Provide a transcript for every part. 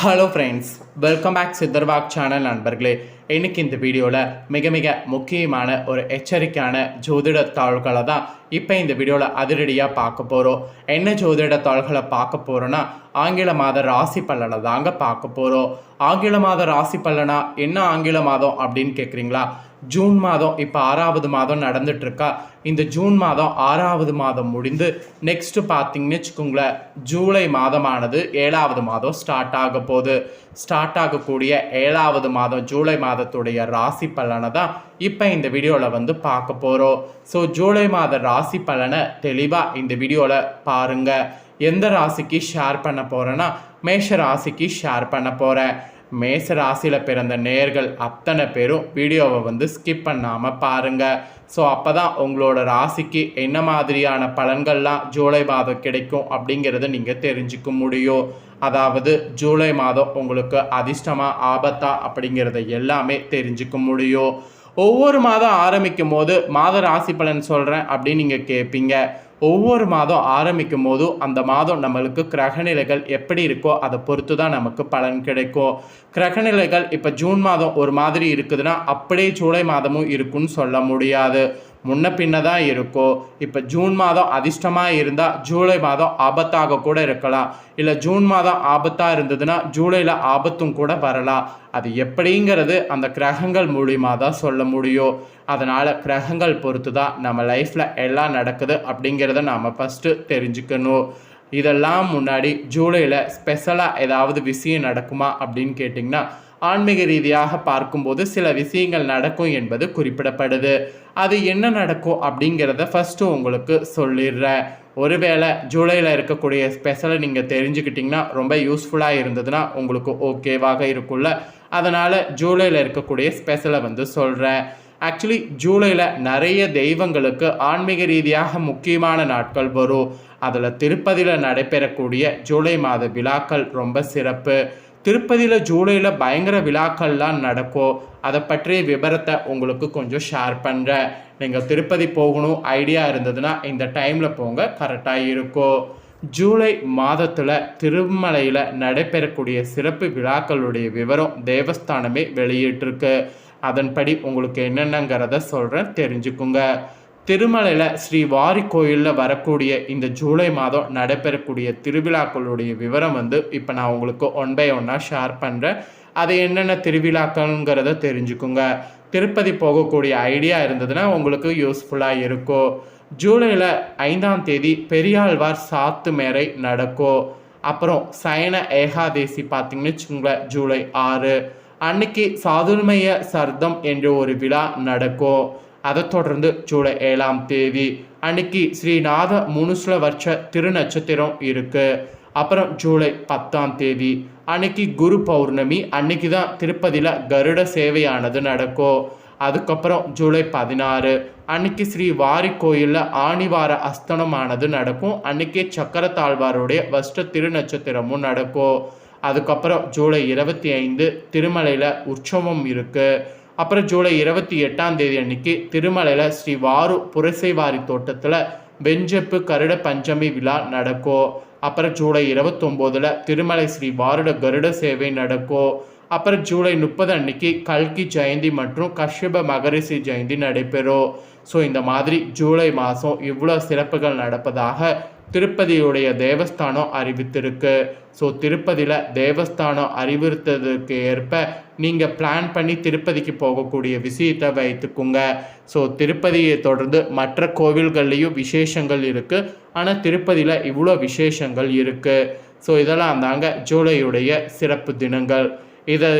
Hello friends welcome back Siddharvak channel நண்பர்களே. இன்றைக்கி இந்த வீடியோவில் மிக மிக முக்கியமான ஒரு எச்சரிக்கையான ஜோதிட தாள்களை தான் இப்போ இந்த வீடியோவில் அதிரடியாக பார்க்க போகிறோம் என்ன ஜோதிட தாள்களை பார்க்க போகிறோன்னா ஆங்கில மாத ராசி பலனை தாங்க பார்க்க போகிறோம் ஆங்கில மாத ராசி பலனா என்ன ஆங்கில மாதம் அப்படின்னு கேட்குறீங்களா ஜூன் மாதம் இப்போ ஆறாவது மாதம் நடந்துட்டுருக்கா. இந்த ஜூன் மாதம் ஆறாவது மாதம் முடிந்து நெக்ஸ்ட்டு பார்த்தீங்கன்னு வச்சுக்கோங்களேன் ஜூலை மாதமானது ஏழாவது மாதம் ஸ்டார்ட் ஆக போகுது. ஸ்டார்ட் ஆகக்கூடிய ஏழாவது மாதம் ஜூலை மாதத்துடைய ராசி பலனை தான் இப்போ இந்த வீடியோவில் வந்து பார்க்க போகிறோம் ஸோ ஜூலை மாத ராசி பலனை தெளிவாக இந்த வீடியோவில் பாருங்கள் எந்த ராசிக்கு ஷேர் பண்ண போகிறேன்னா மேஷ ராசிக்கு ஷேர் பண்ண போகிறேன் மேச ராசியில் பிறந்த நேர்கள் அத்தனை பேரும் வீடியோவை வந்து ஸ்கிப் பண்ணாமல் பாருங்கள் ஸோ அப்போ தான் உங்களோட ராசிக்கு என்ன மாதிரியான பலன்கள்லாம் ஜூலை மாதம் கிடைக்கும் அப்படிங்கிறத நீங்கள் தெரிஞ்சுக்க முடியும். அதாவது ஜூலை மாதம் உங்களுக்கு அதிர்ஷ்டமாக ஆபத்தா அப்படிங்கிறத எல்லாமே தெரிஞ்சுக்க முடியும். ஒவ்வொரு மாதம் ஆரம்பிக்கும் போது மாத ராசி பலன் சொல்கிறேன் அப்படின்னு நீங்கள் கேட்பீங்க ஒவ்வொரு மாதம் ஆரம்பிக்கும் போதும் அந்த மாதம் நம்மளுக்கு கிரகநிலைகள் எப்படி இருக்கோ அதை பொறுத்து தான் நமக்கு பலன் கிடைக்கும். கிரகநிலைகள் இப்போ ஜூன் மாதம் ஒரு மாதிரி இருக்குதுன்னா அப்படியே ஜூலை மாதமும் இருக்குன்னு சொல்ல முடியாது. முன்ன பின்ன தான் இருக்கும் இப்போ ஜூன் மாதம் அதிர்ஷ்டமாக இருந்தால் ஜூலை மாதம் ஆபத்தாக கூட இருக்கலாம். இல்லை ஜூன் மாதம் ஆபத்தாக இருந்ததுன்னா ஜூலையில் ஆபத்தும் கூட வரலாம். அது எப்படிங்கிறது அந்த கிரகங்கள் மூலியமாக தான் சொல்ல முடியும். அதனால் கிரகங்கள் பொறுத்து தான் நம்ம லைஃப்பில் எல்லாம் நடக்குது அப்படிங்கிறத நாம் ஃபஸ்ட்டு தெரிஞ்சுக்கணும். இதெல்லாம் முன்னாடி ஜூலையில் ஸ்பெஷலாக ஏதாவது விஷயம் நடக்குமா அப்படின்னு கேட்டிங்கன்னா ஆன்மீக ரீதியாக பார்க்கும்போது சில விஷயங்கள் நடக்கும் என்பது குறிப்பிடப்படுது. அது என்ன நடக்கும் அப்படிங்கிறத ஃபஸ்ட்டு உங்களுக்கு சொல்லிடுறேன். ஒருவேளை ஜூலையில் இருக்கக்கூடிய ஸ்பெஷலை நீங்கள் தெரிஞ்சுக்கிட்டிங்கன்னா ரொம்ப யூஸ்ஃபுல்லாக இருந்ததுன்னா உங்களுக்கு ஓகேவாக இருக்கும்ல. அதனால் ஜூலையில் இருக்கக்கூடிய ஸ்பெஷலை வந்து சொல்கிறேன் ஆக்சுவலி ஜூலையில் நிறைய தெய்வங்களுக்கு ஆன்மீக ரீதியாக முக்கியமான நாட்கள் வரும். அதில் திருப்பதியில் நடைபெறக்கூடிய ஜூலை மாத விழாக்கள் ரொம்ப சிறப்பு. திருப்பதியில் ஜூலையில் பயங்கர விழாக்கள்லாம் நடக்கும் அதை பற்றிய விவரத்தை உங்களுக்கு கொஞ்சம் ஷேர் பண்ணுறேன் நீங்கள் திருப்பதி போகணும் ஐடியா இருந்ததுன்னா இந்த டைமில் போங்க கரெக்டாக இருக்கும் ஜூலை மாதத்தில் திருமலையில் நடைபெறக்கூடிய சிறப்பு விழாக்களுடைய விவரம் தேவஸ்தானமே வெளியிட்டிருக்கு. அதன்படி உங்களுக்கு என்னென்னங்கிறத சொல்கிறேன் தெரிஞ்சுக்குங்க. திருமலையில் ஸ்ரீ வாரி கோயிலில் வரக்கூடிய இந்த ஜூலை மாதம் நடைபெறக்கூடிய திருவிழாக்களுடைய விவரம் வந்து இப்போ நான் உங்களுக்கு ஒன் பை ஒன்னாக ஷேர் பண்ணுறேன் அது என்னென்ன திருவிழாக்கள்ங்கிறத தெரிஞ்சுக்குங்க. திருப்பதி போகக்கூடிய ஐடியா இருந்ததுன்னா உங்களுக்கு யூஸ்ஃபுல்லாக இருக்கும். ஜூலையில் ஐந்தாம் தேதி பெரியாழ்வார் சாத்து மேரை நடக்கும். அப்புறம் சயன ஏகாதேசி பார்த்தீங்கன்னு வச்சுக்கோங்களேன் ஜூலை ஆறு. அன்னைக்கு சாதுர்மய சர்தம் என்ற ஒரு விழா நடக்கும். அதை தொடர்ந்து ஜூலை ஏழாம் தேதி. அன்னைக்கு ஸ்ரீநாத முனுசுல வருஷ திருநட்சத்திரம் இருக்கு. அப்புறம் ஜூலை பத்தாம் தேதி. அன்னைக்கு குரு பௌர்ணமி அன்னைக்கு தான் திருப்பதியில் கருட சேவையானது நடக்கும். அதுக்கப்புறம் ஜூலை பதினாறு. அன்னைக்கு ஸ்ரீ வாரி கோயிலில் ஆணிவார அஸ்தனமானது நடக்கும். அன்னைக்கே சக்கரத்தாழ்வாருடைய வஷ்ட திருநட்சத்திரமும் நடக்கும். அதுக்கப்புறம் ஜூலை இருபத்தி ஐந்து திருமலையில் உற்சவம் இருக்குது அப்புறம் ஜூலை இருபத்தி எட்டாம் தேதி அன்னைக்கு திருமலையில் ஸ்ரீ வாரு புரசைவாரி தோட்டத்தில் வெஞ்சப்பு கருட பஞ்சமி விழா நடக்கும். அப்புறம் ஜூலை இருபத்தொம்போதில் திருமலை ஸ்ரீ வாருட கருட சேவை நடக்கும். அப்புறம் ஜூலை முப்பது அன்னைக்கு கல்கி ஜெயந்தி மற்றும் கஷ்யப மகரிஷி ஜெயந்தி நடைபெறும். ஸோ இந்த மாதிரி ஜூலை மாதம் இவ்வளோ சிறப்புகள் நடப்பதாக திருப்பதியுடைய தேவஸ்தானம் அறிவித்திருக்கு. ஸோ திருப்பதியில் தேவஸ்தானம் அறிவுறுத்ததுக்கு ஏற்ப நீங்கள் பிளான் பண்ணி திருப்பதிக்கு போகக்கூடிய விஷயத்தை வைத்துக்குங்க. ஸோ திருப்பதியை தொடர்ந்து மற்ற கோவில்கள்லேயும் விசேஷங்கள் இருக்குது ஆனால் திருப்பதியில் இவ்வளோ விசேஷங்கள் இருக்குது ஸோ இதெல்லாம் தாங்க ஜூலையுடைய சிறப்பு தினங்கள். இதை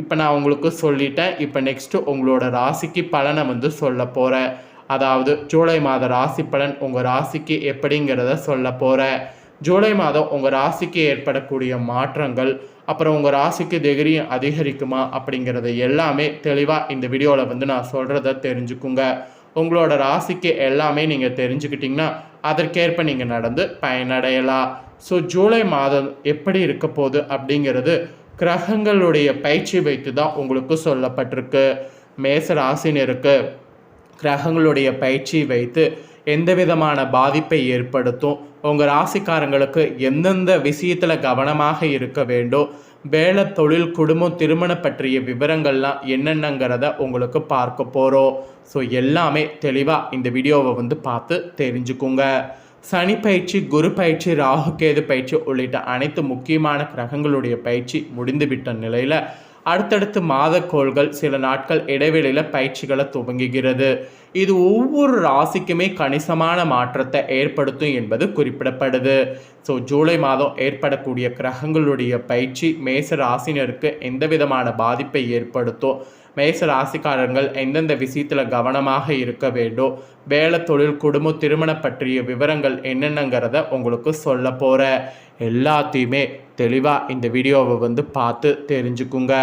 இப்போ நான் உங்களுக்கு சொல்லிட்டேன். இப்போ நெக்ஸ்ட்டு உங்களோட ராசிக்கு பலனை வந்து சொல்ல போகிறேன் அதாவது ஜூலை மாத ராசி பலன் உங்கள் ராசிக்கு எப்படிங்கிறத சொல்ல போகிறேன் ஜூலை மாதம் உங்கள் ராசிக்கு ஏற்படக்கூடிய மாற்றங்கள் அப்புறம் உங்கள் ராசிக்கு தைரியம் அதிகரிக்குமா அப்படிங்கிறத எல்லாமே தெளிவாக இந்த வீடியோவில் வந்து நான் சொல்கிறத தெரிஞ்சுக்குங்க. உங்களோட ராசிக்கு எல்லாமே நீங்கள் தெரிஞ்சுக்கிட்டிங்கன்னா அதற்கேற்ப நீங்கள் நடந்து பயனடையலாம். ஸோ ஜூலை மாதம் எப்படி இருக்க போகுது அப்படிங்கிறது கிரகங்களுடைய பயிற்சி வைத்து தான் உங்களுக்கு சொல்லப்பட்டிருக்கு. மேச ராசினருக்கு கிரகங்களுடைய பயிற்சி வைத்து எந்த விதமான பாதிப்பை ஏற்படுத்தும்? உங்கள் ராசிக்காரங்களுக்கு எந்தெந்த விஷயத்தில் கவனமாக இருக்க வேண்டும்? வேலை தொழில் குடும்பம் திருமணம் பற்றிய விவரங்கள்லாம் என்னென்னங்கிறத உங்களுக்கு பார்க்க போகிறோம் ஸோ எல்லாமே தெளிவாக இந்த வீடியோவை வந்து பார்த்து தெரிஞ்சுக்குங்க. சனி பயிற்சி குரு பயிற்சி ராகு கேது பயிற்சி உள்ளிட்ட அனைத்து முக்கியமான கிரகங்களுடைய பயிற்சி முடிந்துவிட்ட நிலையில் அடுத்தடுத்து மாதக்கோள்கள் சில நாட்கள் இடைவெளியில் பயிற்சிகளை துவங்குகிறது. இது ஒவ்வொரு ராசிக்குமே கணிசமான மாற்றத்தை ஏற்படுத்தும் என்பது குறிப்பிடப்படுது. ஸோ ஜூலை மாதம் ஏற்படக்கூடிய கிரகங்களுடைய பயிற்சி மேச ராசினருக்கு எந்த விதமான பாதிப்பை ஏற்படுத்தும் மேச ராசிக்காரர்கள் எந்தெந்த விஷயத்தில் கவனமாக இருக்க வேண்டும் வேலை தொழில் குடும்பம் திருமணம் பற்றிய விவரங்கள் என்னென்னங்கிறத உங்களுக்கு சொல்ல போகிற எல்லாத்தையுமே தெளிவாக இந்த வீடியோவை வந்து பார்த்து தெரிஞ்சுக்குங்க.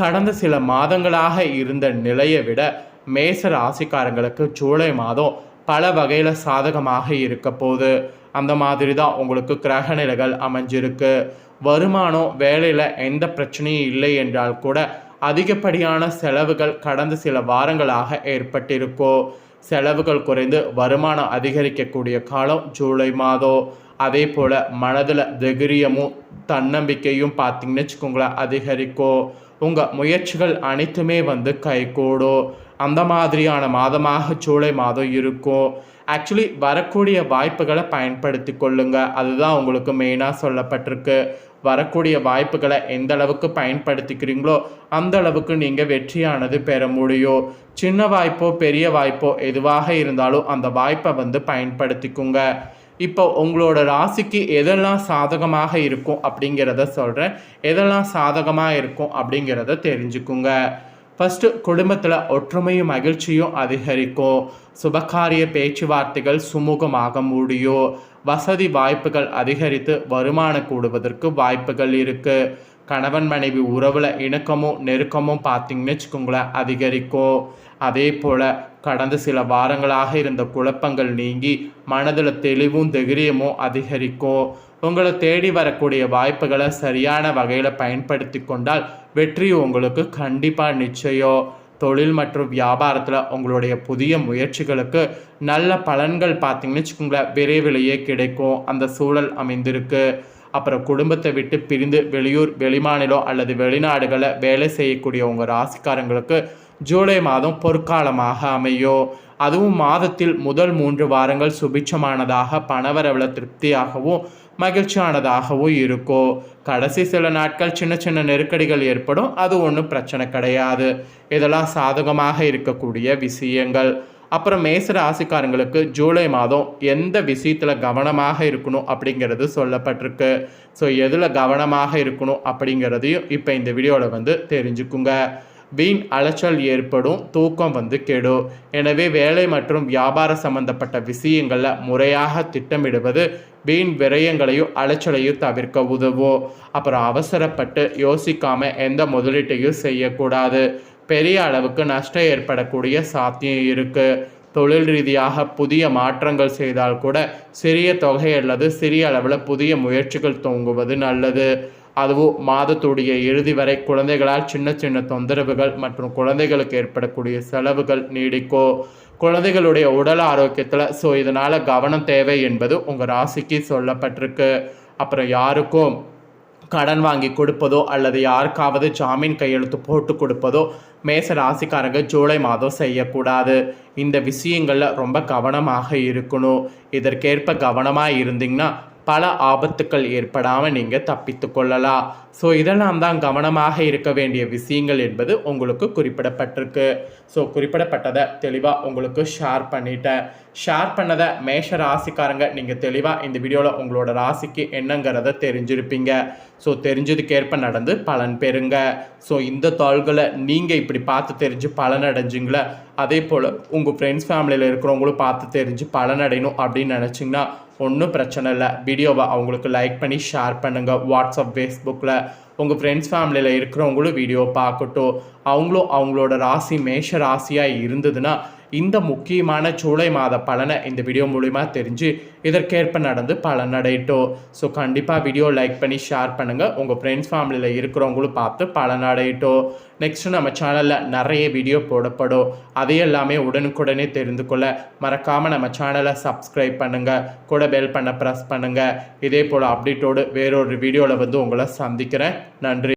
கடந்த சில மாதங்களாக இருந்த நிலையை விட மேச ராசிக்காரங்களுக்கு ஜூலை மாதம் பல வகையில் சாதகமாக இருக்க போகுது. அந்த மாதிரி தான் உங்களுக்கு கிரக நிலைகள் அமைஞ்சிருக்கு. வருமானம் வேலையில் எந்த பிரச்சனையும் இல்லை என்றால் கூட அதிகப்படியான செலவுகள் கடந்த சில வாரங்களாக ஏற்பட்டிருக்கோ. செலவுகள் குறைந்து வருமானம் அதிகரிக்கக்கூடிய காலம் ஜூலை மாதம். அதே போல் மனதில் தைரியமும் தன்னம்பிக்கையும் பார்த்தீங்கன்னு வச்சுக்கோங்களேன் அதிகரிக்கும் உங்கள் முயற்சிகள் அனைத்துமே வந்து கைகூடும் அந்த மாதிரியான மாதமாக ஜூலை மாதம் இருக்கும் ஆக்சுவலி வரக்கூடிய வாய்ப்புகளை பயன்படுத்தி கொள்ளுங்க. அதுதான் உங்களுக்கு மெயினாக சொல்லப்பட்டிருக்கு. வரக்கூடிய வாய்ப்புகளை எந்த அளவுக்கு பயன்படுத்திக்கிறீங்களோ அந்த அளவுக்கு நீங்கள் வெற்றியானது பெற முடியும். சின்ன வாய்ப்போ பெரிய வாய்ப்போ எதுவாக இருந்தாலும் அந்த வாய்ப்பை வந்து பயன்படுத்திக்குங்க. இப்போ உங்களோட ராசிக்கு எதெல்லாம் சாதகமாக இருக்கும் அப்படிங்கிறத சொல்கிறேன் எதெல்லாம் சாதகமாக இருக்கும் அப்படிங்கிறத தெரிஞ்சுக்குங்க. ஃபஸ்ட்டு குடும்பத்தில் ஒற்றுமையும் மகிழ்ச்சியும் அதிகரிக்கும். சுபகாரிய பேச்சுவார்த்தைகள் சுமூகமாக முடியும். வசதி வாய்ப்புகள் அதிகரித்து வருமானம் கூடுவதற்கு வாய்ப்புகள் இருக்குது கணவன் மனைவி உறவில் இணக்கமும் நெருக்கமும் பார்த்தீங்கன்னு வச்சுக்கோங்களேன் அதிகரிக்கும். அதே போல் கடந்த சில வாரங்களாக இருந்த குழப்பங்கள் நீங்கி மனதில் தெளிவும் தைரியமும் அதிகரிக்கும். உங்களை தேடி வரக்கூடிய வாய்ப்புகளை சரியான வகையில் பயன்படுத்தி கொண்டால் வெற்றி உங்களுக்கு கண்டிப்பாக நிச்சயம். தொழில் மற்றும் வியாபாரத்தில் உங்களுடைய புதிய முயற்சிகளுக்கு நல்ல பலன்கள் பார்த்தீங்கன்னு வச்சுக்கோங்களேன் விரைவிலேயே கிடைக்கும். அந்த சூழல் அமைந்திருக்கு. அப்புறம் குடும்பத்தை விட்டு பிரிந்து வெளியூர் வெளிமாநிலம் அல்லது வெளிநாடுகளில் வேலை செய்யக்கூடிய உங்கள் ராசிக்காரங்களுக்கு ஜூலை மாதம் பொற்காலமாக அமையும் அதுவும் மாதத்தில் முதல் மூன்று வாரங்கள் சுபிட்சமானதாக பணவரவில் திருப்தியாகவும் மகிழ்ச்சியானதாகவும் இருக்கும் கடைசி சில நாட்கள் சின்ன சின்ன நெருக்கடிகள் ஏற்படும். அது ஒன்றும் பிரச்சனை கிடையாது. இதெல்லாம் சாதகமாக இருக்கக்கூடிய விஷயங்கள். அப்புறம் மேச ராசிக்காரங்களுக்கு ஜூலை மாதம் எந்த விஷயத்தில் கவனமாக இருக்கணும் அப்படிங்கிறது சொல்லப்பட்டிருக்கு. ஸோ எதில் கவனமாக இருக்கணும் அப்படிங்கிறதையும் இப்போ இந்த வீடியோவில் வந்து தெரிஞ்சுக்குங்க. வீண் அலைச்சல் ஏற்படும் தூக்கம் வந்து கெடும். எனவே வேலை மற்றும் வியாபார சம்பந்தப்பட்ட விஷயங்களில் முறையாக திட்டமிடுவது வீண் விரயங்களையும் அலைச்சலையும் தவிர்க்க உதவும். அப்புறம் அவசரப்பட்டு யோசிக்காமல் எந்த முதலீட்டையும் செய்யக்கூடாது. பெரிய அளவுக்கு நஷ்டம் ஏற்படக்கூடிய சாத்தியம் இருக்குது தொழில் ரீதியாக புதிய மாற்றங்கள் செய்தால் கூட சிறிய தொகை அல்லது சிறிய அளவில் புதிய முயற்சிகள் தூங்குவது நல்லது. அதுவும் மாதத்துடைய இறுதி வரை குழந்தைகளால் சின்ன சின்ன தொந்தரவுகள் மற்றும் குழந்தைகளுக்கு ஏற்படக்கூடிய செலவுகள் நீடிக்கோ. குழந்தைகளுடைய உடல் ஆரோக்கியத்தில் ஸோ இதனால் கவனம் தேவை என்பது உங்கள் ராசிக்கு சொல்லப்பட்டிருக்கு. அப்புறம் யாருக்கும் கடன் வாங்கி கொடுப்பதோ அல்லது யாருக்காவது ஜாமீன் கையெழுத்து போட்டு கொடுப்பதோ மேச ராசிக்காரங்க ஜூலை மாதம் செய்யக்கூடாது. இந்த விஷயங்களில் ரொம்ப கவனமாக இருக்கணும். இதற்கேற்ப கவனமாக இருந்தீங்கன்னா பல ஆபத்துக்கள் ஏற்படாமல் நீங்கள் தப்பித்து கொள்ளலாம். ஸோ இதெல்லாம் தான் கவனமாக இருக்க வேண்டிய விஷயங்கள் என்பது உங்களுக்கு குறிப்பிடப்பட்டிருக்கு. ஸோ குறிப்பிடப்பட்டதை தெளிவாக உங்களுக்கு ஷேர் பண்ணிட்டேன். ஷேர் பண்ணதை மேஷ ராசிக்காரங்க நீங்கள் தெளிவாக இந்த வீடியோவில் உங்களோட ராசிக்கு என்னங்கிறத தெரிஞ்சிருப்பீங்க. ஸோ தெரிஞ்சதுக்கேற்ப நடந்து பலன் பெறுங்க. ஸோ இந்த தாள்களை நீங்கள் இப்படி பார்த்து தெரிஞ்சு பலன் அடைஞ்சிங்களே அதே போல் உங்கள் ஃப்ரெண்ட்ஸ் ஃபேமிலியில் இருக்கிறவங்களும் பார்த்து தெரிஞ்சு பலன் அடையணும் அப்படின்னு நினச்சிங்கன்னா ஒன்றும் பிரச்சனை இல்லை. வீடியோவை அவங்களுக்கு லைக் பண்ணி ஷேர் பண்ணுங்கள் வாட்ஸ்அப் ஃபேஸ்புக்கில் உங்கள் ஃப்ரெண்ட்ஸ் ஃபேமிலியில் இருக்கிறவங்களும் வீடியோ பார்க்கட்டும் அவங்களும் அவங்களோட ராசி மேஷ ராசியாக இருந்ததுன்னா இந்த முக்கியமான ஜூலை மாத பலனை இந்த வீடியோ மூலிமா தெரிஞ்சு இதற்கேற்ப நடந்து பலனடையட்டும் ஸோ கண்டிப்பாக வீடியோ லைக் பண்ணி ஷேர் பண்ணுங்கள் உங்கள் ஃப்ரெண்ட்ஸ் ஃபேமிலியில் இருக்கிறவங்களும் பார்த்து பலனடையட்டும் நெக்ஸ்ட்டு நம்ம சேனலில் நிறைய வீடியோ போடப்படும் அதை எல்லாமே உடனுக்குடனே தெரிந்து கொள்ள மறக்காமல் நம்ம சேனலை சப்ஸ்கிரைப் பண்ணுங்கள் கூட பெல் பண்ண ப்ரெஸ் பண்ணுங்கள் இதே போல் அப்டேட்டோடு வேறொரு வீடியோவில் வந்து உங்களை சந்திக்கிறேன். நன்றி.